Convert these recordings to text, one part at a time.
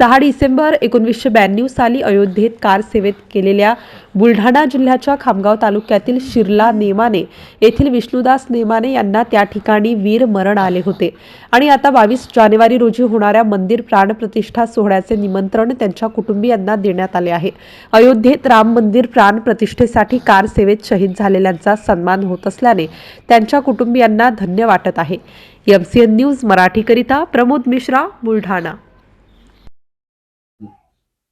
सहा डिसेंबर एकोणीसशे ब्याण्णव साली अयोध्येत कार सेवेत केलेल्या बुलढाणा जिल्ह्याच्या खामगाव तालुक्यातील शिरला नेमाने येथील विष्णुदास नेमाने यांना त्या ठिकाणी वीर मरण आले होते. आणि आता बावीस जानेवारी रोजी होणाऱ्या मंदिर प्राणप्रतिष्ठा सोहळ्याचे निमंत्रण त्यांच्या कुटुंबियांना देण्यात आले आहे. अयोध्येत राम मंदिर प्राणप्रतिष्ठेसाठी कार सेवेत शहीद झालेल्यांचा सन्मान होत असल्याने त्यांच्या कुटुंबियांना धन्य वाटत आहे. एमसीएन न्यूज मराठीकरिता प्रमोद मिश्रा बुलढाणा.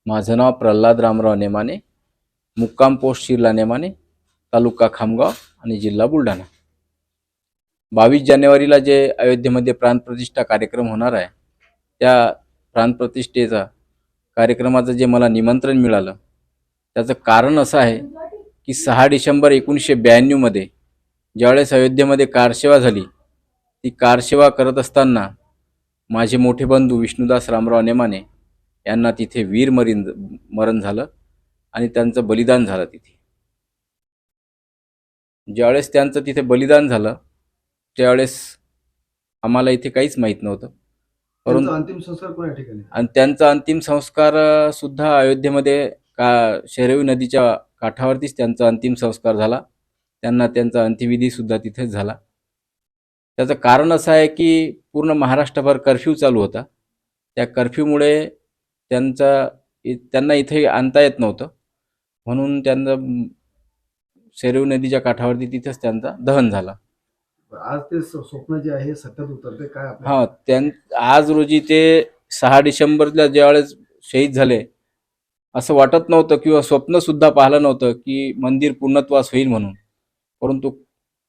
माझं नाव प्रल्हाद रामराव नेमाने मुक्काम पोस्ट शिरला नेमाने तालुका खामगाव आणि जिल्हा बुलढाणा. बावीस जानेवारीला जे अयोध्येमध्ये प्राणप्रतिष्ठा कार्यक्रम होणार आहे त्या प्राणप्रतिष्ठेचा कार्यक्रमाचं जे मला निमंत्रण मिळालं त्याचं कारण असं आहे की सहा डिसेंबर एकोणीसशे ब्याण्णवमध्ये ज्यावेळेस अयोध्येमध्ये कारसेवा झाली ती कारसेवा करत असताना माझे मोठे बंधू विष्णुदास रामराव नेमाने यांना तिथे वीर मरीन मरण झालं आणि त्यांचं बलिदान झालं तिथे. ज्यावेळेस त्यांचं तिथे बलिदान झालं त्यावेळेस आम्हाला इथे काहीच माहीत नव्हतं. परंतु अंतिम संस्कार कोण्या ठिकाणी? आणि त्यांचा अंतिम संस्कार सुद्धा अयोध्येमध्ये का शरयू नदीच्या काठावरतीच त्यांचा अंतिम संस्कार झाला. त्यांना त्यांचा अंत्यविधी सुद्धा तिथेच झाला. त्याचं कारण असं आहे की पूर्ण महाराष्ट्रभर कर्फ्यू चालू होता. त्या कर्फ्यूमुळे त्यांचा त्यांना इथे आणता येत नव्हतं. म्हणून त्यांना शरयू नदीच्या काठावरती तिथेच त्यांचा दहन झाला. आज ते स्वप्न जे आहे सत्यात उतरते काय हा त्यां आज रोजी ते सहा डिसेंबरला ज्यावेळेस शहीद झाले असं वाटत नव्हतं किंवा स्वप्न सुद्धा पाहिलं नव्हतं की मंदिर पूर्णत्वास होईल म्हणून. परंतु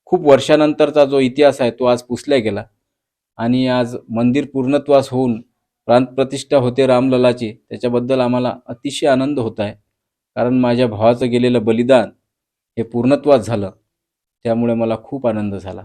खूप वर्षानंतरचा जो इतिहास आहे तो आज पुसला गेला. आणि आज मंदिर पूर्णत्वास होऊन प्राणप्रतिष्ठा होते रामललाची. त्याच्याबद्दल आम्हाला अतिशय आनंद होत आहे. कारण माझ्या भावाचं गेलेलं बलिदान हे पूर्णत्वात झालं. त्यामुळे मला खूप आनंद झाला.